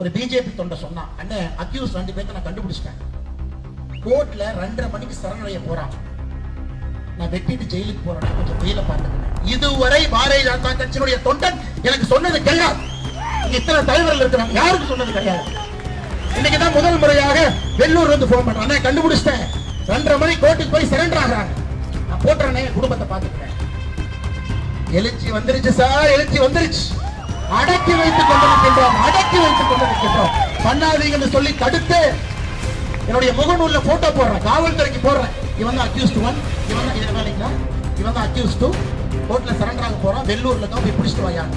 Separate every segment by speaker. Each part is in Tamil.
Speaker 1: ஒரு பிஜேபி தொண்டை சொன்னான் அண்ணன் அக்யூஸ் ரெண்டு பேர்த்த நான் கண்டுபிடிச்சிட்டேன். கோர்ட்ல ரெண்டரை மணிக்கு சரணடைய போறான். நான் வெட்டிட்டு ஜெயிலுக்கு போறேன் கொஞ்சம் வெயில பார்த்துக்கிறேன் இதுவரை பாரதிய ஜனதா கட்சியினுடைய தொண்டன் எனக்கு சொன்னது கிடையாது. இத்தனை தலைவர்கள் இருக்கிறாங்க யாருக்கு சொன்னது கிடையாது. இன்னைக்குதான் முதல் முறையாக வெள்ளூர் வந்து போன் பண்றேன். அண்ணன் கண்டுபிடிச்சிட்டேன். ரெண்டரை மணி கோர்ட்டுக்கு போய் சரண்டர் ஆகிறாங்க. நான் போட்டுறேனே குடும்பத்தை பார்த்துக்கிறேன். எழுச்சி வந்துருச்சு சார் எழுச்சி வந்துருச்சு. அடக்கி வைத்துக் கொண்டிருக்கின்றோம் அடக்கி வைத்துக் கொண்டிருக்கின்றோம் பண்ணாதீங்கன்னு சொல்லி தடுத்து என்னுடைய முகநூல்ல போட்டோ போடுறேன் காவல்துறைக்கு போடுறேன். இவன் தான் அக்யூஸ்ட் ஒன் இவன் தான் இவன் வேலைங்களா இவன் தான் அக்யூஸ்ட் டூ கோர்ட்ல சரண்டர் ஆக போறான் வெள்ளூர்ல தான் போய் பிடிச்சிட்டு வாயாங்க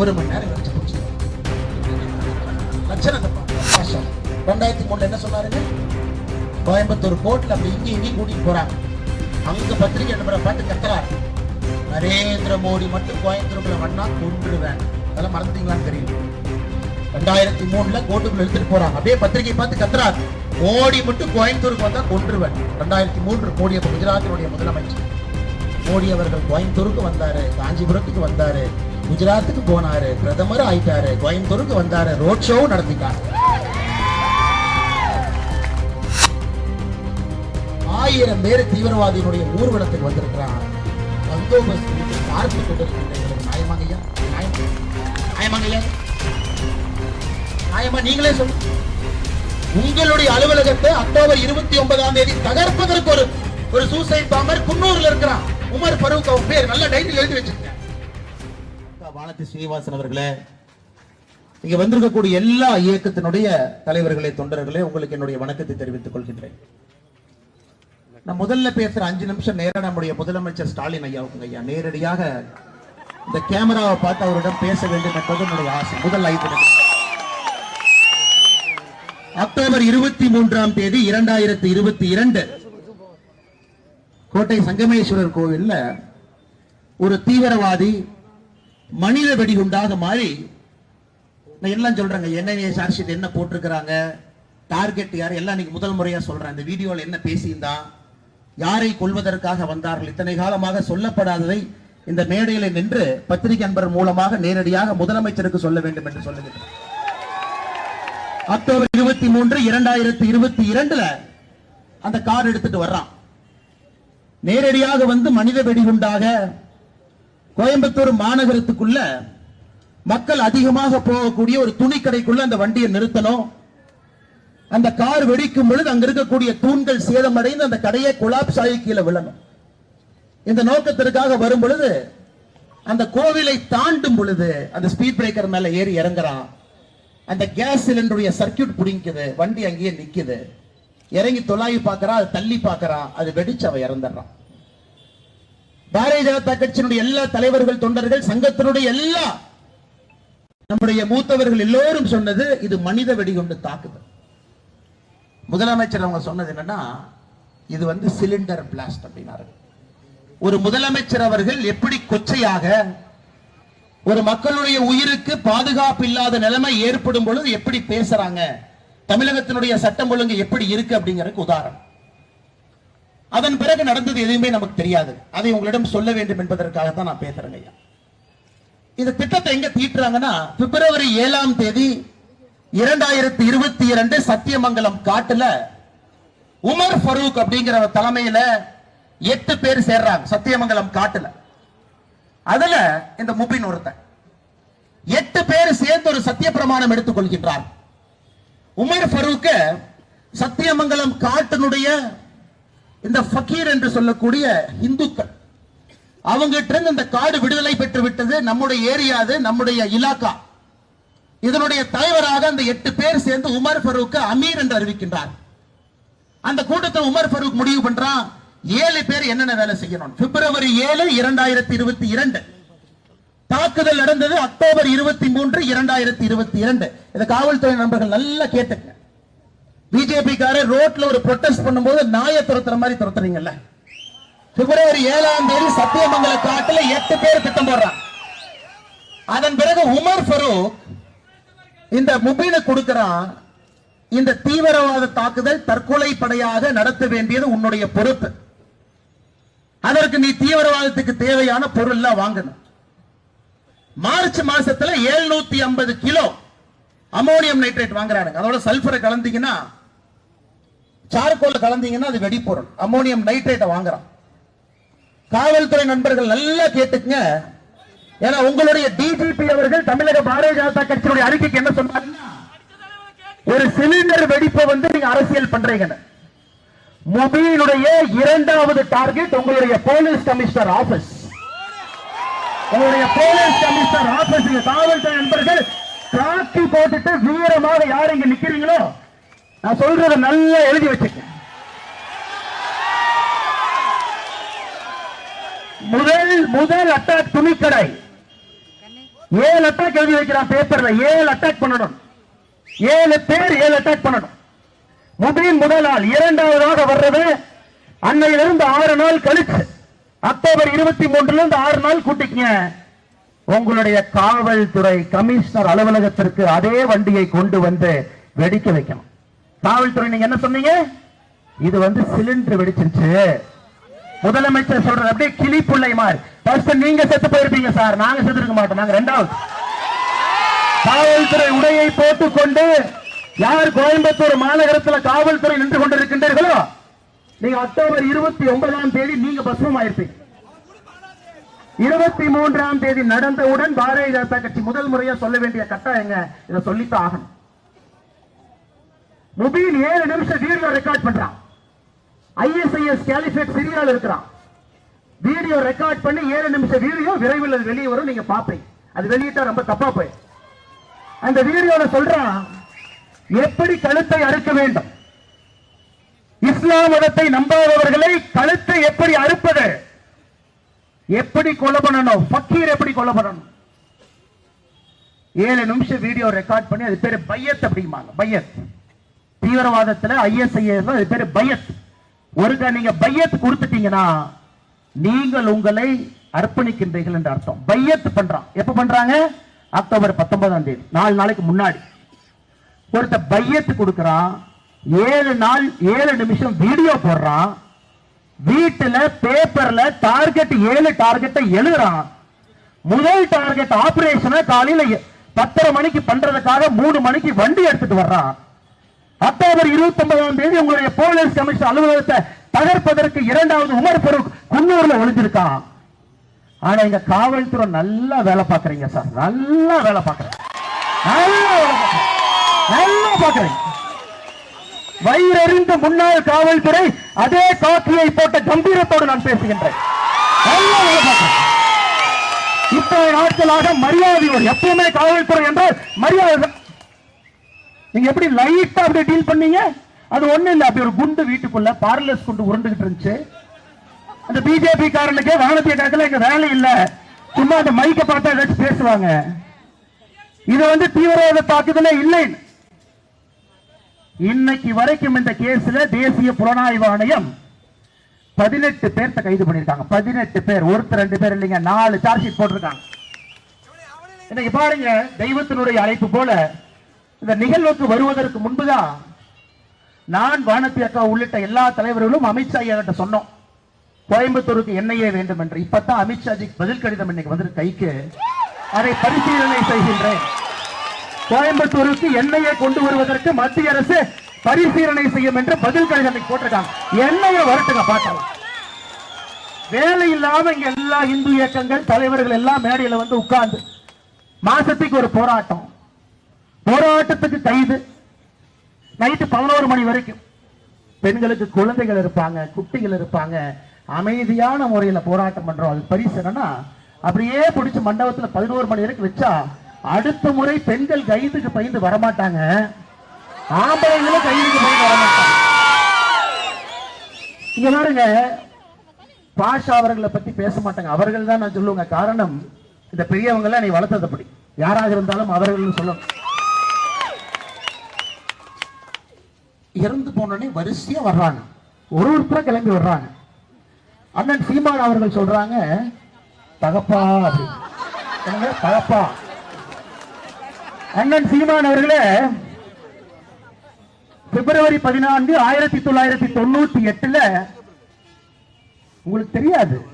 Speaker 1: ஒரு மணி நேரம் கழிச்சு பிடிச்சிட்டு லட்சணம் தப்பா ரெண்டாயிரத்தி மூணுல என்ன சொன்னாருங்க? கோயம்புத்தூர் கோர்ட்ல அப்படி இங்கே இங்கேயும் கூட்டிட்டு போறாங்க. அங்க பத்திரிகை நம்பரை பாட்டு கத்துறாரு. நரேந்திர மோடி மட்டும் கோயம்புத்தூர்ல வண்ணா கொன்றுவேன். அதெல்லாம் மறந்துட்டீங்களான்னு தெரியல. ரெண்டாயிரத்தி மூணுல கோட்டுக்குள்ள எடுத்துட்டு போறாங்க. அப்படியே பத்திரிகை பார்த்து கத்துறாரு. மோடி மட்டும் கோயம்புத்தூருக்கு வந்தா கொன்றுவேன். ரெண்டாயிரத்தி மூன்று மோடி அப்ப குஜராத்தினுடைய முதலமைச்சர். மோடி அவர்கள் கோயம்புத்தூருக்கு வந்தாரு காஞ்சிபுரத்துக்கு வந்தாரு குஜராத்துக்கு போனாரு பிரதமர் ஆயிட்டாரு கோயம்புத்தூருக்கு வந்தாரு ரோட் ஷோவும் நடத்திட்டாரு. ஆயிரம் பேர் தீவிரவாதியினுடைய ஊர்வலத்துக்கு வந்திருக்கிறான் பந்தோபஸ்து கொடுத்து பார்த்து கொண்டிருக்கின்ற நியாயமாங்கய்யா நியாயம் நியாயமாங்கய்யா நியாயமா நீங்களே சொல்லுங்க உங்களுடைய அலுவலகத்தை அக்டோபர் இருபத்தி ஒன்பதாம் தேதி தகர்ப்பதற்கு ஒரு ஒரு சூசைட் பாம்பர் குன்னூர்ல இருக்கிறான். உமர் ஃபரூக் அவன் பேர் நல்ல டைட்டில் எழுதி வச்சிருக்கேன் வானதி ஸ்ரீவாசன் அவர்களே இங்க வந்திருக்கக்கூடிய எல்லா இயக்கத்தினுடைய தலைவர்களே தொண்டர்களே உங்களுக்கு என்னுடைய வணக்கத்தை தெரிவித்துக் கொள்கின்றேன். நான் முதல்ல பேசுற அஞ்சு நிமிஷம் நேரா நம்முடைய முதலமைச்சர் ஸ்டாலின் ஐயாவுக்கு ஐயா. நேரடியாக இந்த கேமராவை பார்த்து அவரிடம் பேச வேண்டும் என்பது என்னுடைய ஆசை. முதல் ஐந்து நிமிஷம். அக்டோபர் இருபத்தி மூன்றாம் தேதி இரண்டாயிரத்தி இருபத்தி இரண்டு கோட்டை சங்கமேஸ்வரர் கோவில்ல ஒரு தீவிரவாதி மனித வெடிகுண்டாக மாறி நான் எல்லாம் சொல்றேங்க என்ன சார்ஜ் ஷீட் என்ன போட்டிருக்கிறாங்க டார்கெட் யார் எல்லாம் இன்னைக்கு முதல் முறையா சொல்றேன். இந்த வீடியோவில் என்ன பேசியிருந்தான் யாரை கொல்வதற்காக வந்தார்கள்? இத்தனை காலமாக சொல்லப்படாததை இந்த மேடையில நின்று பத்திரிகை அன்பர் மூலமாக நேரடியாக முதலமைச்சருக்கு சொல்ல வேண்டும் என்று சொல்லுகிறேன் அக்டோபர் இருபத்தி மூன்று இரண்டாயிரத்தி இருபத்தி இரண்டுல அந்த கார் எடுத்துட்டு வர்றான். நேரடியாக வந்து மனித வெடிகுண்டாக கோயம்புத்தூர் மாநகரத்துக்குள்ள மக்கள் அதிகமாக போகக்கூடிய ஒரு துணி கடைக்குள்ள அந்த வண்டியை நிறுத்தணும். அந்த கார் வெடிக்கும் பொழுது அங்க இருக்கக்கூடிய தூண்கள் சேதமடைந்து அந்த கடையை குலாப்ஸ் ஆகி கீழே விழணும். இந்த நோக்கத்திற்காக வரும் பொழுது அந்த கோவிலை தாண்டும் பொழுது அந்த ஸ்பீட் பிரேக்கர் மேல ஏறி இறங்குறான். அந்த கேஸ் சிலிண்டருடைய சர்க்கியூட் பிடிக்குது வண்டி அங்கேயே நிக்குது. இறங்கி தொலாவி பார்க்கறான் அது தள்ளி பார்க்கறான் அது வெடிச்சு அவன் இறந்துடுறான். பாரதிய ஜனதா கட்சியினுடைய எல்லா தலைவர்கள் தொண்டர்கள் சங்கத்தினுடைய எல்லா நம்முடைய மூத்தவர்கள் எல்லோரும் சொன்னது இது மனித வெடிகுண்டு தாக்குதல் முதலமைச்சர் அவங்க சொன்னது என்னன்னா இது வந்து சிலிண்டர் பிளாஸ்ட் அப்படின்னாரு ஒரு முதலமைச்சர் அவர்கள் எப்படி கொச்சையாக ஒரு மக்களுடைய உயிருக்கு பாதுகாப்பு இல்லாத நிலைமை ஏற்படும் பொழுது எப்படி பேசுறாங்க? தமிழகத்தினுடைய சட்டம் ஒழுங்கு எப்படி இருக்கு அப்படிங்கறதுக்கு உதாரணம். அதன் பிறகு நடந்தது எதுவுமே நமக்கு தெரியாது. அதை உங்களிடம் சொல்ல வேண்டும் என்பதற்காக தான் நான் பேசுறேன் ஐயா. இந்த திட்டத்தை எங்க தீட்டுறாங்கன்னா பிப்ரவரி ஏழாம் தேதி இரண்டாயிரத்தி இருபத்தி இரண்டு சத்தியமங்கலம் காட்டுல உமர் ஃபரூக் அப்படிங்கிற தலைமையில எட்டு பேர் சேர்றாங்க சத்தியமங்கலம் காட்டுல. அதுல இந்த முபின் ஒருத்தன். எட்டு பேர் சேர்ந்து ஒரு சத்திய பிரமாணம் எடுத்துக் கொள்கின்றார் உமர் ஃபரூக்க சத்தியமங்கலம் காட்டினுடைய இந்த ஃபக்கீர் என்று சொல்லக்கூடிய இந்துக்கள். அவங்கிட்ட இருந்து இந்த காடு விடுதலை பெற்று விட்டது நம்முடைய ஏரியாது நம்முடைய இலாக்கா. இதனுடைய தலைவராக அந்த எட்டு பேர் சேர்ந்து உமர் ஃபரூக் அமீர் என்று அறிவிக்கின்றார். அந்த கூட்டத்தில் உமர் ஃபரூக் முடிவு பண்றான் ஏழு பேர் என்னென்ன வேலை செய்யணும்? பிப்ரவரி ஏழு இரண்டாயிரத்தி இருபத்தி இரண்டு தாக்குதல் நடந்தது அக்டோபர் இருபத்தி மூன்று இரண்டாயிரத்தி இருபத்தி இரண்டு இந்த காவல்துறை நண்பர்கள் நல்லா கேட்டுங்க. பிஜேபி காரர் ரோட்ல ஒரு ப்ரொட்டஸ்ட் பண்ணும்போது நாயை துரத்துற மாதிரி துரத்துறீங்கல்ல. பிப்ரவரி ஏழாம் தேதி சத்தியமங்கல காட்டுல எட்டு பேர் திட்டம் போடுறான் அதன் பிறகு உமர் ஃபரூக் இந்த முபீனை கொடுக்கிறான். இந்த தீவிரவாத தாக்குதல் தற்கொலை படையாக நடத்த வேண்டியது உன்னுடைய பொறுப்பு. அதற்கு நீ தீவிரவாதத்துக்கு தேவையான பொருள் எல்லாம் வாங்கணும். மார்ச் மாசத்துல 750 கிலோ அமோனியம் நைட்ரேட் வாங்குறானுங்க. அதோட சல்பரை கலந்தீங்கன்னா சார்கோல்ல கலந்தீங்கன்னா அது வெடிப்பொருள். அமோனியம் நைட்ரேட்டை வாங்குறான். காவல்துறை நண்பர்கள் நல்லா கேட்டுக்குங்க. ஏன்னா உங்களுடைய டிஜிபி அவர்கள் தமிழக பாரதிய ஜனதா கட்சியுடைய அறிக்கைக்கு என்ன சொன்னாங்க ஒரு சிலிண்டர் வெடிப்பை வந்து நீங்க அரசியல் பண்றீங்க. முபீனுடைய இரண்டாவது டார்கெட் உங்களுடைய போலீஸ் கமிஷனர் ஆபீஸ். உங்களுடைய போலீஸ் கமிஷனர் ஆபீஸ் காவல்துறை நண்பர்கள் காக்கி போட்டுட்டு வீரமாக யார் இங்க நிக்கிறீங்களோ நான் சொல்றத நல்லா எழுதி வச்சுக்க முதல் முதல் அட்டாக் துணிக்கடை. ஏழு அட்டாக் எழுதி வைக்கிறான் பேப்பர்ல ஏழு அட்டாக் பண்ணணும். ஏழு பேர் ஏழு அட்டாக் பண்ணணும். முபின் முதல் நாள் இரண்டாவதாக வர்றது அன்னையிலிருந்து ஆறு நாள் கழிச்சு. அக்டோபர் இருபத்தி மூன்றுல இருந்து ஆறு நாள் கூட்டிக்கங்க. உங்களுடைய காவல்துறை கமிஷனர் அலுவலகத்திற்கு அதே வண்டியை கொண்டு வந்து வெடிக்க வைக்கணும். காவல்துறை நீங்க என்ன சொன்னீங்க? இது வந்து சிலிண்டர் வெடிச்சிருச்சு. முதலமைச்சர் சொல்றது அப்படியே கிளி பிள்ளை மாதிரி. ஃபர்ஸ்ட் நீங்க செத்து போயிருப்பீங்க சார். நாங்க செத்து இருக்க மாட்டோம். நாங்க ரெண்டாவது. காவல்துறை உடையை போட்டுக்கொண்டு யார் கோயம்புத்தூர் மாநகரத்தில் காவல்துறை நின்று கொண்டிருக்கின்றீர்களோ நீங்க அக்டோபர் இருபத்தி ஒன்பதாம் தேதி நீங்க பஸ்மம் ஆயிருப்பீங்க இருபத்தி மூன்றாம் தேதி நடந்தவுடன் பாரதிய ஜனதா கட்சி முதல் முறையா சொல்ல வேண்டிய கட்டாயங்க. இதை சொல்லித்தான் ஆகணும். முபீன் ஏழு நிமிஷம் வீடியோ ரெக்கார்ட் பண்றான். ஐஎஸ்ஐஎஸ் கேலிஃபேட் சிரியால இருக்கிறான். வீடியோ ரெக்கார்ட் பண்ணி ஏழு நிமிஷம் வீடியோ விரைவில் அது வெளியே வரும் நீங்க பாப்பீங்க அது வெளியிட்டா ரொம்ப தப்பா போய் அந்த வீடியோல சொல்றான் எப்படி கழுத்தை அறுக்க வேண்டும்? இஸ்லாம் மதத்தை நம்பாதவர்களை கழுத்தை எப்படி அறுப்பது? எப்படி கொலை பண்ணணும்? பக்கீர் எப்படி கொலை பண்ணணும்? ஏழு நிமிஷம் வீடியோ ரெக்கார்ட் பண்ணி அது பேரு பையத் அப்படிம்பாங்க. பையத். தீவிரவாதத்துல ஐஎஸ்ஐஎஸ் அது பேரு பையத். ஒருங்க நீங்க பையத்து கொடுத்துட்டீங்கன்னா நீங்கள் உங்களை அர்ப்பணிக்கின்றீர்கள் என்று அர்த்தம். பையத்து பண்றான். எப்ப பண்றாங்க? அக்டோபர் பத்தொன்பதாம் தேதி. நாலு நாளைக்கு முன்னாடி. ஒருத்த பையத்து கொடுக்கறான். ஏழு நாள் ஏழு நிமிஷம் வீடியோ போடுறான். வீட்டுல பேப்பர்ல டார்கெட் ஏழு டார்கெட்டை எழுதுறான். முதல் டார்கெட் ஆபரேஷனை காலையில எ- பத்தரை மணிக்கு பண்றதுக்காக மூணு மணிக்கு வண்டி எடுத்துட்டு வர்றான். அக்டோபர் இருபத்தி ஒன்பதாம் தேதி உங்களுடைய போலீஸ் கமிஷன் அலுவலகத்தை தகர்ப்பதற்கு இரண்டாவது உமர் ஃபரூக் குன்னூர்ல ஒளிஞ்சிருக்கான் ஆனா இங்க காவல்துறை நல்லா வேலை பாக்குறீங்க சார். நல்லா வேலை பாக்குறேன் நல்லா வேலை வயிறறிந்த முன்னாள் காவல்துறை அதே காக்கியை போட்ட கம்பீரத்தோடு நான் பேசுகின்றேன். நல்லா வேலை பார்க்கறீங்க. இத்தனை நாட்களாக மரியாதையோடு எப்பவுமே காவல்துறை என்றால் மரியாதை நீங்க எப்படி லைட்டா அப்படி டீல் பண்ணீங்க? அது ஒண்ணு இல்ல அப்படி ஒரு குண்டு வீட்டுக்குள்ள பார்லஸ் குண்டு உருண்டுகிட்டு இருந்துச்சு. அந்த பிஜேபி காரனுக்கு வானத்திய காலத்துல எங்க வேலை இல்ல. சும்மா அந்த மைக்க பார்த்தா ஏதாச்சும் பேசுவாங்க. இது வந்து தீவிரவாத தாக்குதலே இல்லை. இன்னைக்கு வரைக்கும் இந்த கேஸ்ல தேசிய புலனாய்வு ஆணையம் பதினெட்டு பேர்த்த கைது பண்ணிருக்காங்க பதினெட்டு பேர். ஒருத்தர் ரெண்டு பேர் இல்லைங்க. நாலு சார்ஜ் ஷீட் போட்டிருக்காங்க. இன்னைக்கு பாருங்க தெய்வத்தினுடைய அழைப்பு போல இந்த நிகழ்வுக்கு வருவதற்கு முன்புதான் நான் வானத்தி அக்கா உள்ளிட்ட எல்லா தலைவர்களும் அமித்ஷா ஐயா கிட்ட சொன்னோம். கோயம்புத்தூருக்கு என்னையே வேண்டும் என்று. இப்பதான் அமித்ஷாஜி பதில் கடிதம் இன்னைக்கு வந்து கைக்கு. அதை பரிசீலனை செய்கின்றேன். கோயம்புத்தூருக்கு எண்ணெயை கொண்டு வருவதற்கு மத்திய அரசு பரிசீலனை செய்யும் என்று பதில் கடிதம் இன்னைக்கு போட்டிருக்காங்க. எண்ணெயை வரட்டுங்க பார்க்கலாம். வேலை இல்லாம இங்க எல்லா இந்து இயக்கங்கள் தலைவர்கள் எல்லாம் மேடையில வந்து உட்கார்ந்து மாசத்துக்கு ஒரு போராட்டம். போராட்டத்துக்கு கைது. நைட்டு பதினோரு மணி வரைக்கும். பெண்களுக்கு குழந்தைகள் இருப்பாங்க குட்டிகள் இருப்பாங்க. அமைதியான முறையில போராட்டம் பண்றோம். அது பரிசு என்னன்னா அப்படியே பிடிச்சு மண்டபத்துல பதினோரு மணி வரைக்கும் வச்சா அடுத்த முறை பெண்கள் கைதுக்கு பயந்து வரமாட்டாங்க. ஆம்பளைங்களும் கைதுக்கு பயந்து வரமாட்டாங்க. இங்க பாருங்க பாஷா அவர்களை பத்தி பேச மாட்டாங்க. அவர்கள் தான் நான் சொல்லுவேங்க. காரணம் இந்த பெரியவங்க எல்லாம் நீ வளர்த்தது அப்படி. யாராக இருந்தாலும் அவர்கள் சொல்லணும். இறந்து போனோடனே வரிசையா வர்றாங்க. ஒரு ஒருத்தர கிளம்பி வர்றாங்க. அண்ணன் சீமான் அவர்கள் சொல்றாங்க தகப்பா அப்படின்னு. தகப்பா. அண்ணன் சீமான் அவர்களே பிப்ரவரி பதினான்கு ஆயிரத்தி தொள்ளாயிரத்தி தொண்ணூத்தி எட்டுல உங்களுக்கு தெரியாது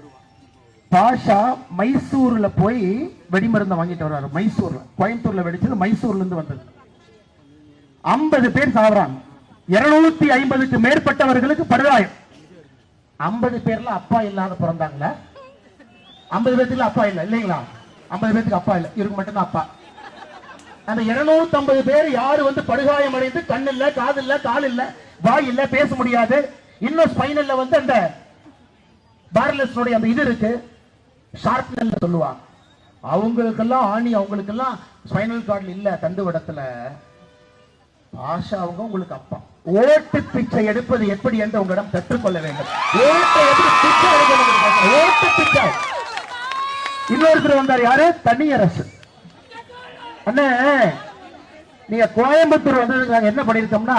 Speaker 1: பாஷா மைசூர்ல போய் வெடிமருந்தை வாங்கிட்டு வர்றாரு மைசூர்ல. கோயம்புத்தூர்ல வெடிச்சது மைசூர்ல இருந்து வந்தது. ஐம்பது பேர் சாகுறாங்க இருநூத்தி ஐம்பதுக்கு மேற்பட்டவர்களுக்கு படுகாயம். ஐம்பது பேர்ல அப்பா இல்லாத பிறந்தாங்களா ஐம்பது பேர்த்துக்கு அப்பா இல்ல இல்லைங்களா? ஐம்பது பேர்த்துக்கு அப்பா இல்ல இவருக்கு மட்டும்தான் அப்பா. அந்த 250 பேர் யாரு வந்து படுகாயம் அடைந்து கண் இல்ல காது இல்ல கால் இல்ல வாய் இல்ல பேச முடியாது? இன்னும் ஸ்பைனல்ல வந்து அந்த பார்லஸ்னுடைய அந்த இது இருக்கு. ஷார்ப்னல் சொல்லுவாங்க. அவங்களுக்கெல்லாம் ஆணி அவங்களுக்கெல்லாம் ஸ்பைனல் கார்டில் இல்ல தண்டுவடத்துல. ஆஷா அவங்க உங்களுக்கு அப்பா. ஓட்டு பிச்சை எடுப்பது எப்படி என்று உங்களிடம் கற்றுக்கொள்ள வேண்டும். ஓட்டை எப்படி பிச்சை எடுக்கணும் ஓட்டு பிச்சை. இன்னொருத்தர் வந்தார் யாரு? தனியரசு. அண்ணே நீங்க கோயம்புத்தூர் வந்ததுக்கு நாங்க என்ன பண்ணிருக்கோம்னா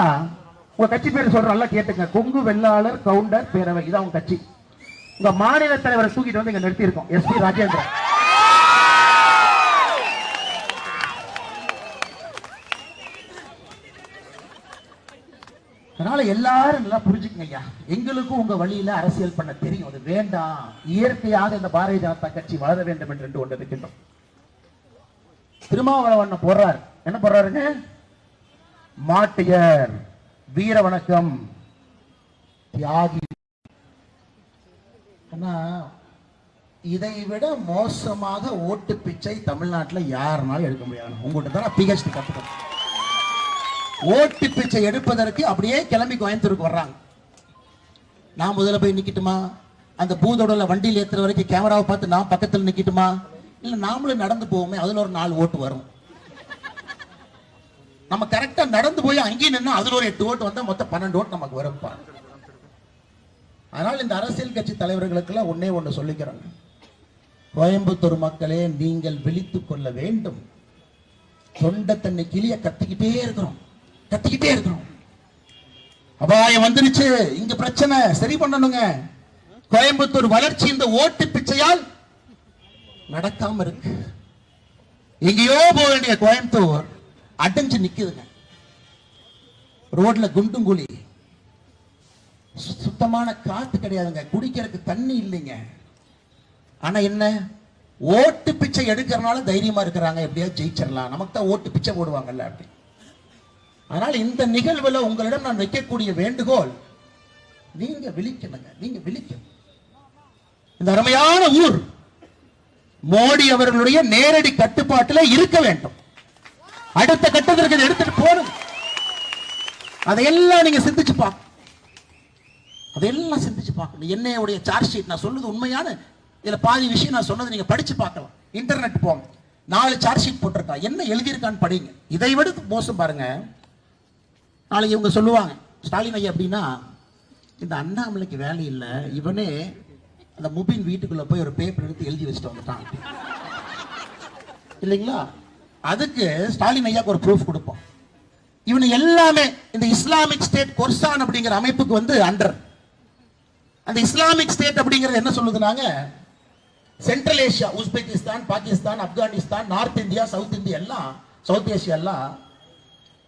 Speaker 1: உங்க கட்சி பேர் சொல்ற நல்லா கேட்டுங்க கொங்கு வெள்ளாளர் கவுண்டர் பேரவை. இதான் உங்க கட்சி. உங்க மாநில தலைவரை தூக்கிட்டு வந்து இங்க நிறுத்தி இருக்கோம் எஸ் பி ராஜேந்திரன். அதனால எல்லாரும் நல்லா புரிஞ்சுக்கங்க ஐயா. எங்களுக்கும் உங்க வழியில அரசியல் பண்ண தெரியும். அது வேண்டாம். இயற்கையாக இந்த பாரதிய ஜனதா கட்சி வளர வேண்டும் என்று ஒன்று இருக்கின்றோம். திருமாவளவன் போடுறார். என்ன போடுறாருங்க? மாட்டியர் வீர வணக்கம். தியாகி. ஆனா இதை விட மோசமாக ஓட்டு பிச்சை தமிழ்நாட்டுல யாருனாலும் எடுக்க முடியாது. உங்கள்கிட்ட தான் பிஹெச்டி கத்துக்கணும். ஓட்டு பிச்சை எடுப்பதற்கு அப்படியே கிளம்பி கோயம்புத்தூருக்கு வர்றாங்க. நான் முதல்ல போய் நிக்கட்டுமா? அந்த பூதோடல வண்டியில் ஏற்றுற வரைக்கும் கேமராவை பார்த்து நான் பக்கத்தில் நிக்கட்டுமா? இல்லை நாமளும் நடந்து போவோமே அதில் ஒரு நாலு ஓட்டு வரும். நம்ம கரெக்டாக நடந்து போய் அங்கேயும் நின்னா அதில் ஒரு எட்டு ஓட்டு வந்தால் மொத்தம் பன்னெண்டு ஓட்டு நமக்கு வரும்ப்பா அதனால் இந்த அரசியல் கட்சி தலைவர்களுக்கெல்லாம் ஒன்றே ஒன்று சொல்லிக்கிறேன். கோயம்புத்தூர் மக்களே நீங்கள் விழித்துக் கொள்ள வேண்டும். தொண்டை தன்னை கிளிய கத்திக்கிட்டே இருக்கிறோம். கத்திக்கிட்டே இருக்கிறோம் அபாயம் வந்துருச்சு. இங்க பிரச்சனை சரி பண்ணணுங்க. கோயம்புத்தூர் வளர்ச்சி இந்த ஓட்டு பிச்சையால் நடக்காம இருக்கு. எங்கேயோ போக வேண்டிய கோயம்புத்தூர் அடைஞ்சு நிக்குதுங்க. ரோட்ல குண்டும் குழி. சு- சுத்தமான காத்து கிடையாதுங்க. குடிக்கிறதுக்கு தண்ணி இல்லைங்க. ஆனா என்ன? ஓட்டு பிச்சை எடுக்கிறனால தைரியமா இருக்கிறாங்க. எப்படியாவது ஜெயிச்சிடலாம். நமக்கு தான் ஓட்டு பிச்சை போடுவாங்கல்ல அப்படி. அதனால் இந்த நிகழ்வில் உங்களிடம் நான் வைக்கக்கூடிய வேண்டுகோள் நீங்க விழிக்கணுங்க நீங்க விழிக்கணும். இந்த அருமையான ஊர் மோடி அவர்களுடைய நேரடி கட்டுப்பாட்டில் இருக்க வேண்டும். அடுத்த கட்டத்திற்கு எடுத்துட்டு போகணும் அதையெல்லாம் நீங்க சிந்திச்சு பார்க்கணும் அதையெல்லாம் சிந்திச்சு பார்க்கணும். என்னையுடைய சார்ஜ் ஷீட் நான் சொல்லுது உண்மையான இதில் பாதி விஷயம் நான் சொன்னது நீங்க படிச்சு பார்க்கலாம். இன்டர்நெட் போங்க. நாலு சார்ஜ் ஷீட் போட்டிருக்கா. என்ன எழுதியிருக்கான்னு படிங்க. இதை விட மோசம் பாருங்க. நாளைக்கு இவங்க சொல்லுவாங்க ஸ்டாலின் ஐயா அப்படின்னா இந்த அண்ணாமலைக்கு வேலை இல்லை. இவனே அந்த முபின் வீட்டுக்குள்ளே போய் ஒரு பேப்பர் எடுத்து எழுதி வச்சுட்டு வந்துட்டான். இல்லைங்களா? அதுக்கு ஸ்டாலின் ஐயாக்கு ஒரு ப்ரூஃப் கொடுப்போம். இவனு எல்லாமே இந்த இஸ்லாமிக் ஸ்டேட் கொர்சான் அப்படிங்கிற அமைப்புக்கு வந்து அண்டர் அந்த இஸ்லாமிக் ஸ்டேட் அப்படிங்கிறது என்ன சொல்லுதுனாங்க? Central Asia Uzbekistan Pakistan Afghanistan north India south India எல்லாம் சவுத் ஏஷியா எல்லாம்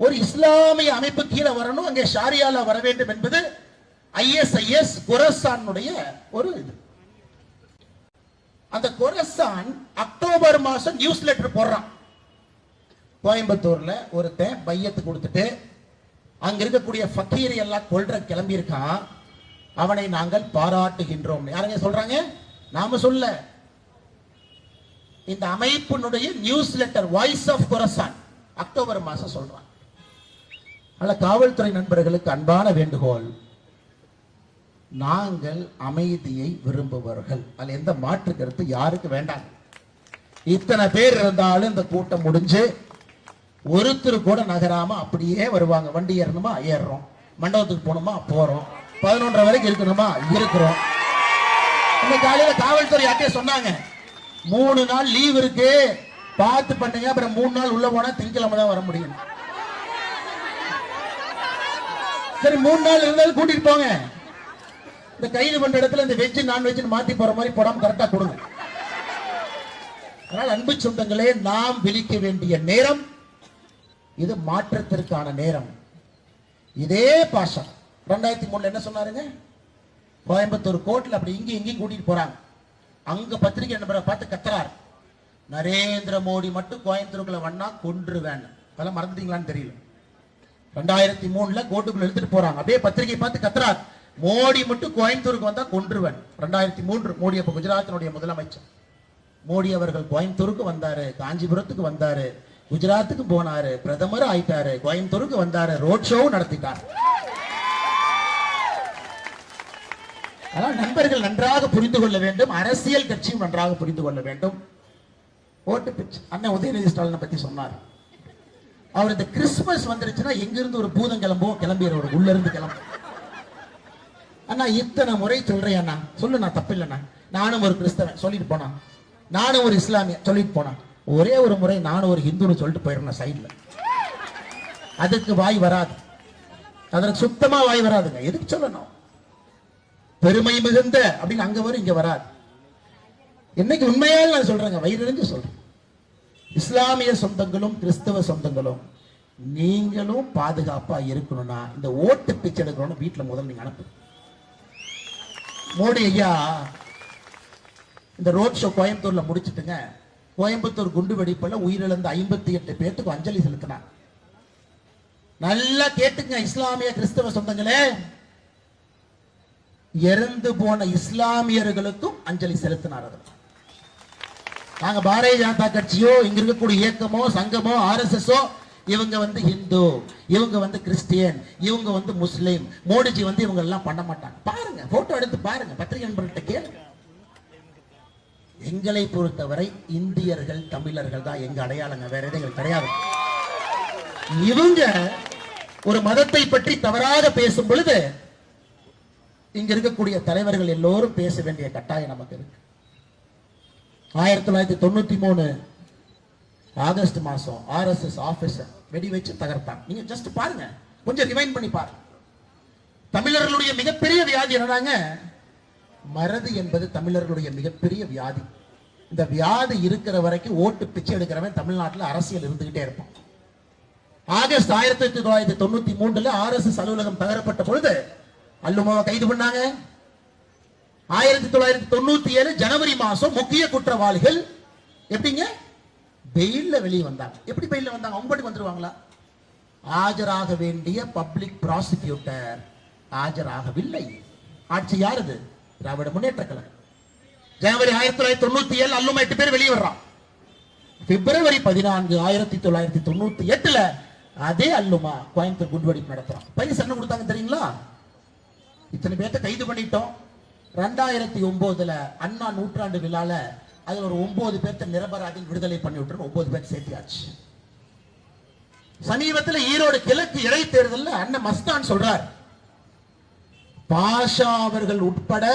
Speaker 1: ஒரு இஸ்லாமிய அமைப்பு கீழே வரணும் அங்கே ஷாரியால வர வேண்டும் என்பது ஐஎஸ்ஐஎஸ் குரசானுடைய ஒரு இது. அந்த குரசான் அக்டோபர் மாசம் நியூஸ் லெட்டர் போடுறான். கோயம்புத்தூர்ல ஒருத்தன் பையத்து கொடுத்துட்டு அங்க இருக்கக்கூடிய ஃபக்கீரை எல்லாம் கொல்ற கிளம்பி இருக்கான் அவனை நாங்கள் பாராட்டுகின்றோம். யாருங்க சொல்றாங்க? நாம சொல்ல. இந்த அமைப்பினுடைய news letter voice of Khorasan October மாசம் சொல்றான். அல்ல காவல்துறை நண்பர்களுக்கு அன்பான வேண்டுகோள். நாங்கள் அமைதியை விரும்புபவர்கள். அதில் எந்த மாற்று கருத்து யாருக்கு வேண்டாம். இத்தனை பேர் இருந்தாலும் இந்த கூட்டம் முடிஞ்சு ஒருத்தர் கூட நகராம அப்படியே வருவாங்க. வண்டி ஏறணுமா? ஏறுறோம். மண்டபத்துக்கு போகணுமா? போறோம். பதினொன்றரை வரைக்கும் இருக்கணுமா? இருக்கிறோம். இன்னைக்கு காலையில காவல்துறை யார்ட்டே சொன்னாங்க. மூணு நாள் லீவ் இருக்கு. பார்த்து பண்ணுங்க அப்புறம் மூணு நாள் உள்ள போனா திங்கக்கிழமை தான் வர முடியும். சரி மூணு நாள் இருந்தாலும் கூட்டிட்டு போங்க. இந்த கைது பண்ற இடத்துல இந்த வெஜ் நான்வெஜ் மாத்தி போற மாதிரி போடாம கரெக்டா கொடுங்க. அதனால் அன்பு சொந்தங்களே நாம் விழிக்க வேண்டிய நேரம் இது மாற்றத்திற்கான நேரம். இதே பாஷா. ரெண்டாயிரத்தி மூணுல என்ன சொன்னாருங்க? கோயம்புத்தூர் கோர்ட்டில் அப்படி இங்கேயும் இங்கேயும் கூட்டிட்டு போறாங்க. அங்க பத்திரிகை என்ன பார்த்து கத்துறாரு. நரேந்திர மோடி மட்டும் கோயம்புத்தூருக்குள்ள வண்ணா வேணும் அதெல்லாம் மறந்துட்டீங்களான்னு தெரியல. ரெண்டாயிரத்தி மூணுல கோட்டுக்குள்ள எடுத்துட்டு போறாங்க. அப்படியே பத்திரிகை பார்த்து கத்துறார். மோடி மட்டும் கோயம்புத்தூருக்கு வந்தா கொன்றுவன். ரெண்டாயிரத்தி மூன்று மோடி அப்ப குஜராத்தினுடைய முதலமைச்சர். மோடி அவர்கள் கோயம்புத்தூருக்கு வந்தாரு காஞ்சிபுரத்துக்கு வந்தாரு குஜராத்துக்கு போனாரு பிரதமர் ஆயிட்டாரு கோயம்புத்தூருக்கு வந்தாரு ரோட் ஷோவும் நடத்திட்டார். அதனால் நண்பர்கள் நன்றாக புரிந்து கொள்ள வேண்டும் அரசியல் கட்சியும் நன்றாக புரிந்து கொள்ள வேண்டும். ஓட்டு பிச்சு. அண்ணன் உதயநிதி ஸ்டாலினை பத்தி சொன்னார். அவர் இந்த கிறிஸ்துமஸ் வந்துருச்சுன்னா எங்கிருந்து ஒரு பூதம் கிளம்பும். கிளம்பிடுவார் உள்ள இருந்து கிளம்பும் அண்ணா இத்தனை முறை சொல்றேன் அண்ணா. சொல்லு நான் தப்பு இல்லைண்ணா நானும் ஒரு கிறிஸ்தவன். சொல்லிட்டு போனான் நானும் ஒரு இஸ்லாமிய. சொல்லிட்டு போனான் ஒரே ஒரு முறை நானும் ஒரு ஹிந்துன்னு சொல்லிட்டு போயிடுறேன் சைடுல அதுக்கு வாய் வராது. அதற்கு சுத்தமா வாய் வராதுங்க. எதுக்கு சொல்லணும்? பெருமை மிகுந்த அப்படின்னு அங்க வரும் இங்க வராது. என்னைக்கு உண்மையால் நான் சொல்றேங்க. வயிறு சொல்றேன். இஸ்லாமிய சொந்தங்களும் கிறிஸ்தவ சொந்தங்களும் நீங்களும் பாதுகாப்பா இருக்கணும்னா இந்த ஓட்டு பிச்சை எடுக்கணும்னு வீட்டுல முதல்ல நீங்க அனுப்பு. மோடி ஐயா இந்த ரோட் ஷோ கோயம்புத்தூர்ல முடிச்சிட்டுங்க. கோயம்புத்தூர் குண்டு வெடிப்புல உயிரிழந்த ஐம்பத்தி எட்டு பேர்த்துக்கு அஞ்சலி செலுத்தினார். நல்லா கேட்டுங்க இஸ்லாமிய கிறிஸ்தவ சொந்தங்களே. இறந்து போன இஸ்லாமியர்களுக்கும் அஞ்சலி செலுத்தினார் அதில் நாங்க பாரதிய ஜனதா கட்சியோ இங்க இருக்கக்கூடிய இயக்கமோ சங்கமோ ஆர்எஸ்எஸ்ஓ இவங்க வந்து ஹிந்து இவங்க வந்து கிறிஸ்டியன் இவங்க வந்து முஸ்லீம் மோடிஜி வந்து இவங்க எல்லாம் பண்ண மாட்டாங்க. பாருங்க போட்டோ எடுத்து பாருங்க பத்திரிகை நண்பர்கள்ட்ட கேளுங்க. எங்களை பொறுத்தவரை இந்தியர்கள் தமிழர்கள் தான் எங்க அடையாளங்க வேற எதுவும் எங்களுக்கு கிடையாது. இவங்க ஒரு மதத்தை பற்றி தவறாக பேசும் பொழுது இங்க இருக்கக்கூடிய தலைவர்கள் எல்லோரும் பேச வேண்டிய கட்டாயம் நமக்கு இருக்கு. ஆயிரத்தி தொள்ளாயிரத்தி தொண்ணூத்தி மூணு ஆகஸ்ட் மாசம் ஆர்எஸ்எஸ் ஆபீசர் வெடி வச்சு தகர்த்தான். நீங்க ஜஸ்ட் பாருங்க. கொஞ்சம் ரிமைண்ட் பண்ணி பாருங்க தமிழர்களுடைய மிகப்பெரிய வியாதி என்னடாங்க? மறதி என்பது தமிழர்களுடைய மிகப்பெரிய வியாதி. இந்த வியாதி இருக்கிற வரைக்கும் ஓட்டு பிச்சை எடுக்கிறவன் தமிழ்நாட்டில் அரசியல் இருந்துகிட்டே இருப்பான். ஆகஸ்ட் ஆயிரத்தி தொள்ளாயிரத்தி தொண்ணூத்தி மூணுல ஆர்எஸ்எஸ் அலுவலகம் தகரப்பட்ட பொழுது அல்லுமாவை கைது பண்ணாங்க. ஆயிரத்தி தொள்ளாயிரத்தி தொண்ணூத்தி ஏழு ஜனவரி மாசம் முக்கிய குற்றவாளிகள் எப்படிங்க? பெயில்ல வெளியே வந்தாங்க. எப்படி பெயில்ல வந்தாங்க? அவங்க பாட்டுக்கு வந்துருவாங்களா? ஆஜராக வேண்டிய பப்ளிக் ப்ராசிக்யூட்டர் ஆஜராகவில்லை. ஆட்சி யாருது? திராவிட முன்னேற்ற கழகம். ஜனவரி ஆயிரத்தி தொள்ளாயிரத்தி தொண்ணூத்தி ஏழு அல்லும் எட்டு பேர் வெளியே வர்றான். பிப்ரவரி பதினான்கு ஆயிரத்தி தொள்ளாயிரத்தி தொண்ணூத்தி எட்டுல அதே அல்லுமா கோயம்புத்தூர் குண்டுவெடிப்பு நடத்துறான். பையன் சண்டை கொடுத்தாங்க தெரியுங்களா? இத்தனை பேர்த்த கைது பண்ணிட்டோம். ரெண்டாயிரத்தி ஒன்பதுல அண்ணா நூற்றாண்டு விழால அதுல ஒரு ஒன்பது பேர்த்த நிரபராதி விடுதலை பண்ணி விட்டுரு ஒன்பது பேர் சேர்த்தியாச்சு. சமீபத்துல ஈரோடு கிழக்கு இடைத்தேர்தல்ல அண்ணன் மஸ்தான் சொல்றார் பாஷா அவர்கள் உட்பட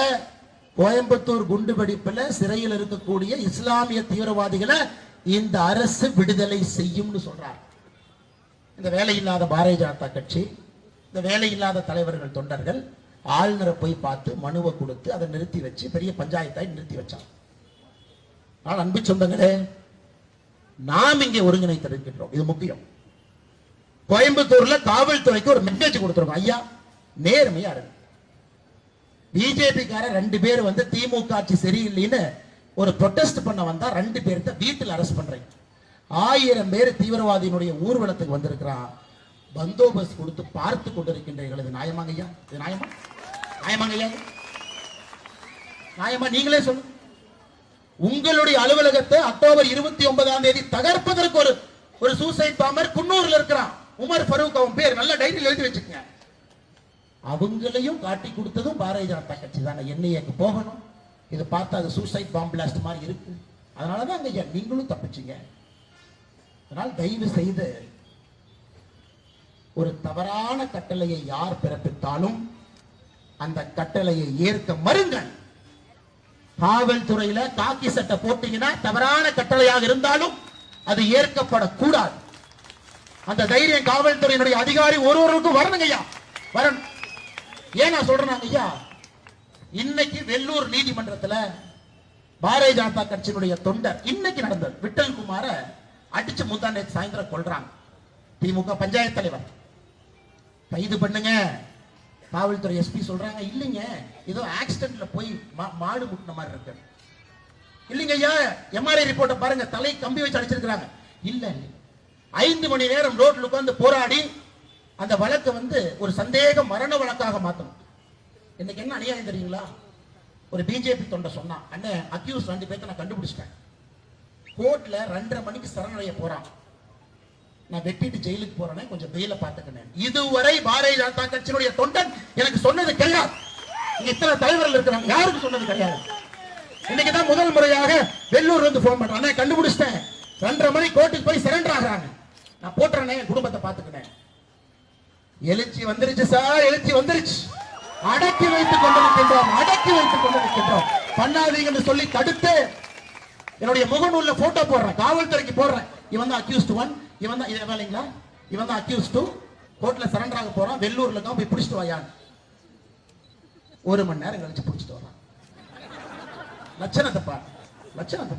Speaker 1: கோயம்புத்தூர் குண்டு வெடிப்பில் சிறையில் இருக்கக்கூடிய இஸ்லாமிய தீவிரவாதிகளை இந்த அரசு விடுதலை செய்யும்னு சொல்றார். இந்த வேலை இல்லாத பாரதிய ஜனதா கட்சி இந்த வேலை இல்லாத தலைவர்கள் தொண்டர்கள் ஆளுநரை போய் பார்த்து மனுவை கொடுத்து அதை நிறுத்தி வச்சு பெரிய பஞ்சாயத்தாய் நிறுத்தி வச்சாங்க ஆனால் அன்பு சொந்தங்களே நாம் இங்கே ஒருங்கிணைத்திருக்கின்றோம். இது முக்கியம். கோயம்புத்தூர்ல காவல்துறைக்கு ஒரு மெசேஜ் கொடுத்துருக்கோம். ஐயா நேர்மையா இருக்கு பிஜேபிக்கார ரெண்டு பேர் வந்து திமுக ஆட்சி சரியில்லைன்னு ஒரு ப்ரொட்டஸ்ட் பண்ண வந்தா ரெண்டு பேர்த்த வீட்டில் அரெஸ்ட் பண்றீங்க ஆயிரம் பேர் தீவிரவாதியினுடைய ஊர்வலத்துக்கு வந்திருக்கிறான். பந்தோபஸ்த் கொடுத்து பார்த்து கொண்டிருக்கின்றீர்கள் இது நியாயமாங்க ஐயா? இது நியாயமா? நியாயமாங்க ஐயா நியாயமா நீங்களே சொல்லுங்க உங்களுடைய அலுவலகத்தை அக்டோபர் இருபத்தி ஒன்பதாம் தேதி தகர்ப்பதற்கு ஒரு ஒரு சூசைட் பாமர் குன்னூர்ல இருக்கிறான். உமர் ஃபரூக் அவன் பேர் நல்ல டைரியில் எழுதி வச்சுக்கங்க. அவங்களையும் காட்டி கொடுத்ததும் பாரதிய ஜனதா கட்சி தானே. என்ஐஏக்கு போகணும்? இதை பார்த்தா அது சூசைட் பாம்பு பிளாஸ்ட் மாதிரி இருக்கு. அதனால தான் ஐயா நீங்களும் தப்பிச்சீங்க. அதனால் தயவு செய்து ஒரு தவறான கட்டளையை யார் பிறப்பித்தாலும் அந்த கட்டளையை ஏற்க மறுங்கள். காவல்துறையில காக்கி சட்டை போட்டீங்கன்னா தவறான கட்டளையாக இருந்தாலும் அது ஏற்கப்படக்கூடாது. அந்த தைரியம் காவல்துறையினுடைய அதிகாரி ஒருவருக்கும் வரணுங்க ஐயா. வரணும். ஏன் நான் சொல்றேன் ஐயா? இன்னைக்கு வெள்ளூர் நீதிமன்றத்துல பாரதிய ஜனதா கட்சியினுடைய தொண்டர் இன்னைக்கு நடந்தது. விட்டல் குமார அடிச்சு முந்தா நேற்று சாயந்தரம் கொள்றாங்க திமுக பஞ்சாயத்து தலைவர். கைது பண்ணுங்க. காவல்துறை எஸ்பி சொல்றாங்க இல்லைங்க ஏதோ ஆக்சிடென்ட்ல போய் மா- மாடு முட்டின மாதிரி இருக்கு. இல்லைங்க ஐயா எம்ஆர்ஐ ரிப்போர்ட்டை பாருங்க தலை கம்பி வச்சு அடிச்சிருக்கிறாங்க. இல்ல ஐந்து மணி நேரம் ரோட்ல உட்கார்ந்து போராடி அந்த வழக்கை வந்து ஒரு சந்தேக மரண வழக்காக மாத்தணும். இன்னைக்கு என்ன அநியாயம் தெரியுங்களா? ஒரு பிஜேபி தொண்டை சொன்னான் அண்ணன் அக்யூஸ் ரெண்டு பேர்த்த நான் கண்டுபிடிச்சிட்டேன். கோர்ட்ல ரெண்டரை மணிக்கு சரணடைய போறான். நான் வெட்டிட்டு ஜெயிலுக்கு போறேனே கொஞ்சம் வெயில பாத்துக்கினேன் இதுவரை பாரதிய ஜனதா கட்சியினுடைய தொண்டன் எனக்கு சொன்னது கிடையாது. இங்க இத்தனை தலைவர்கள் இருக்கிறாங்க யாருக்கு சொன்னது கிடையாது? இன்னைக்குதான் முதல் முறையாக வெள்ளூர் வந்து போன் பண்றேன். கண்டுபிடிச்சிட்டேன். ரெண்டரை மணி கோர்ட்டுக்கு போய் சரண்டர் ஆகிறாங்க. நான் போட்டுறேனே என் குடும்பத்தை பாத்துக்கினேன் எழுச்சி வந்துருச்சு சார் எழுச்சி வந்துருச்சு. அடக்கி வைத்துக் கொண்டிருக்கின்றோம் அடக்கி வைத்துக் கொண்டிருக்கின்றோம் பண்ணாதீங்கன்னு சொல்லி தடுத்து என்னுடைய முகநூல்ல போட்டோ போடுறேன் காவல்துறைக்கு போடுறேன். இவன் தான் அக்யூஸ்ட் ஒன் இவன் தான் இதே வேலைங்களா? இவன் தான் அக்யூஸ்ட் டூ கோர்ட்ல சரண்டர் ஆக போறான் வெள்ளூர்ல தான் போய் பிடிச்சிட்டு வாயான். ஒரு மணி நேரம் கழிச்சு பிடிச்சிட்டு வரான் லட்சணத்தை பாரு லட்சணத்தை.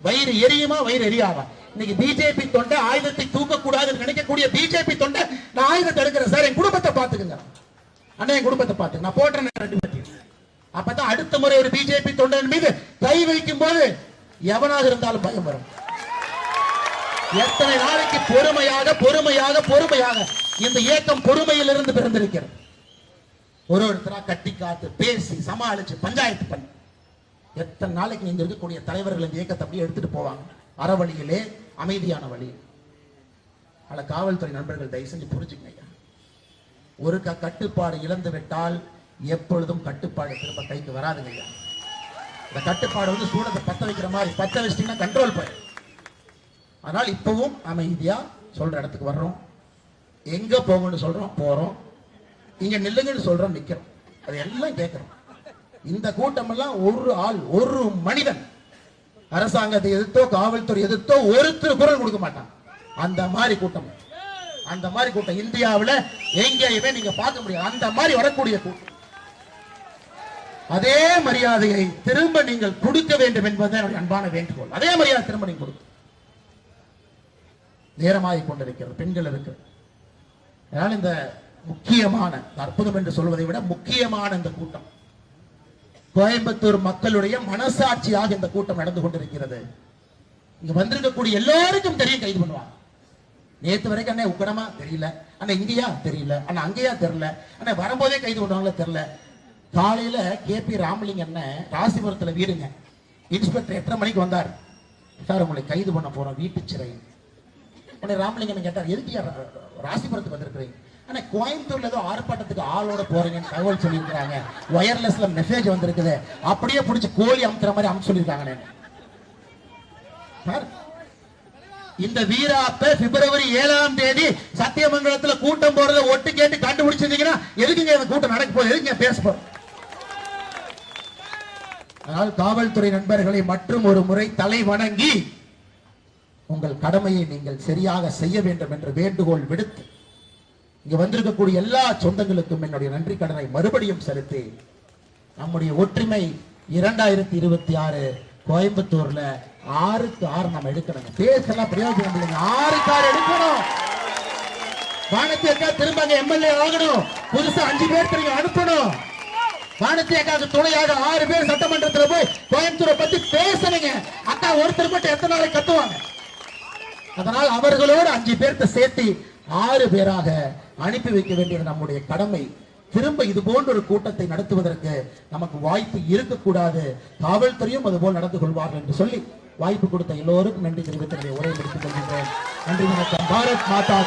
Speaker 1: வயிறு எரியுமா வயிறு எரியாதா? இன்னைக்கு பிஜேபி தொண்டை ஆயுதத்தை தூக்க கூடாதுன்னு நினைக்கக்கூடிய பிஜேபி தொண்டை நான் ஆயுதத்தை எடுக்கிறேன் சார் என் குடும்பத்தை பாத்துக்குங்க அண்ணா என் குடும்பத்தை பார்த்து நான் போட்டேன் ரெண்டு பேர்த்தையும் அப்பதான் அடுத்த முறை ஒரு பிஜேபி தொண்டன் மீது கை வைக்கும் போது எவனாக இருந்தாலும் பயம் வரும். எத்தனை நாளைக்கு பொறுமையாக பொறுமையாக பொறுமையாக இந்த இயக்கம் பொறுமையிலிருந்து பிறந்திருக்கிறது? ஒரு ஒருத்தரா கட்டி காத்து பேசி சமாளிச்சு பஞ்சாயத்து பண்ணி. எத்தனை நாளைக்கு இங்க இருக்கக்கூடிய தலைவர்கள் இந்த இயக்கத்தை அப்படியே எடுத்துட்டு போவாங்க? அறவழியிலே அமைதியான வழி பல காவல்துறை நண்பர்கள் தயவு செஞ்சு புரிஞ்சுக்கங்க ஐயா. ஒரு க- கட்டுப்பாடு இழந்து விட்டால் எப்பொழுதும் கட்டுப்பாடு திரும்ப கைக்கு வராதுங்க ஐயா. இந்த கட்டுப்பாடு வந்து சூடத்தை பத்த வைக்கிற மாதிரி பத்த வச்சிட்டீங்கன்னா கண்ட்ரோல் பண்ணு அதனால் இப்பவும் அமைதியா சொல்ற இடத்துக்கு வர்றோம். எங்க போகணும்னு சொல்றோம் போறோம். இங்க நில்லுங்கன்னு சொல்றோம் நிக்கிறோம். அது எல்லாம் கேட்கிறோம். இந்த கூட்டமெல்லாம் ஒரு ஆள் ஒரு மனிதன். அரசாங்கத்தை எதிர்த்தோ காவல்துறை எதிர்த்தோ ஒருத்தர் குரல் கொடுக்க மாட்டான். அந்த மாதிரி கூட்டம். அந்த மாதிரி கூட்டம் இந்தியாவில் எங்கேயுமே நீங்க பார்க்க முடியாது. அந்த மாதிரி வரக்கூடிய கூட்டம். அதே மரியாதையை திரும்ப நீங்கள் கொடுக்க வேண்டும் என்பது என்னுடைய அன்பான வேண்டுகோள். அதே மரியாதை திரும்ப நீங்க கொடுக்கும் நேரமாகிக் கொண்டிருக்கிறது பெண்கள் இருக்கு அதனால் இந்த முக்கியமான அற்புதம் என்று சொல்வதை விட முக்கியமான இந்த கூட்டம். கோயம்புத்தூர் மக்களுடைய மனசாட்சியாக இந்த கூட்டம் நடந்து கொண்டிருக்கிறது. இங்க வந்திருக்கக்கூடிய எல்லாருக்கும் தெரியும் கைது பண்ணுவாங்க. நேத்து வரைக்கும் அண்ணே உக்கடமா? தெரியல. அண்ணா இங்கேயா? தெரியல. அண்ணா அங்கேயா? தெரியல. அண்ணா வரும்போதே கைது பண்ணுவாங்களா? தெரியல. காலையில கே பி ராமலிங்க அண்ணன் ராசிபுரத்துல வீடுங்க. இன்ஸ்பெக்டர் எட்டரை மணிக்கு வந்தார்? சார் உங்களை கைது பண்ண போறோம். வீட்டு சிறை. உடனே ராமலிங்கம் கேட்டார் எதுக்கு ராசிபுரத்துக்கு வந்திருக்கிறீங்க? ஆனா கோயம்புத்தூர்ல ஏதோ ஆர்ப்பாட்டத்துக்கு ஆளோட போறீங்கன்னு தகவல் சொல்லியிருக்கிறாங்க. ஒயர்லெஸ்ல மெசேஜ் வந்திருக்குது. அப்படியே பிடிச்சி கோழி அமுத்துற மாதிரி அமுச்சு சொல்லியிருக்காங்க இந்த வீராப்ப பிப்ரவரி ஏழாம் தேதி சத்தியமங்கலத்துல கூட்டம் போறத ஒட்டு கேட்டு கண்டுபிடிச்சிருந்தீங்கன்னா எதுக்குங்க இந்த கூட்டம் நடக்க போகுது? எதுக்குங்க பேச போறோம் அதனால் காவல்துறை நண்பர்களை மற்றும் ஒரு முறை தலை வணங்கி உங்கள் கடமையை நீங்கள் சரியாக செய்ய வேண்டும் என்று வேண்டுகோள் விடுத்து இங்க வந்திருக்கக்கூடிய எல்லா சொந்தங்களுக்கும் என்னுடைய நன்றி கடனை மறுபடியும் செலுத்தி நம்முடைய ஒற்றுமை இரண்டாயிரத்தி இருபத்தி ஆறு கோயம்புத்தூர்ல ஆறுக்கு ஆறு நம்ம எடுக்கணும் பேசலாம் பிரயோஜனம் இல்லைங்க. ஆறுக்கு ஆறு எடுக்கணும். வானத்தி அக்கா திரும்ப அங்க எம்எல்ஏ ஆகணும். புதுசா அஞ்சு பேர் நீங்க அனுப்பணும். வானத்தி அக்காவுக்கு துணையாக ஆறு பேர் சட்டமன்றத்துல போய் கோயம்புத்தூரை பத்தி பேசணுங்க. அக்கா ஒருத்தர் மட்டும் எத்தனை நாளைக்கு கத்துவாங்க? அதனால் அவர்களோடு அஞ்சு பேர்த்த சேர்த்து ஆறு பேராக அனுப்பி வைக்க வேண்டியது நம்முடைய கடமை. திரும்ப இது போன்ற ஒரு கூட்டத்தை நடத்துவதற்கு நமக்கு வாய்ப்பு இருக்கக்கூடாது. காவல்துறையும் அதுபோல் நடந்து கொள்வார்கள் என்று சொல்லி வாய்ப்பு கொடுத்த எல்லோருக்கும் நன்றி தெரிவித்து உரை உரையை முடித்துக் கொள்கின்றேன். நன்றி வணக்கம். பாரத் மாதா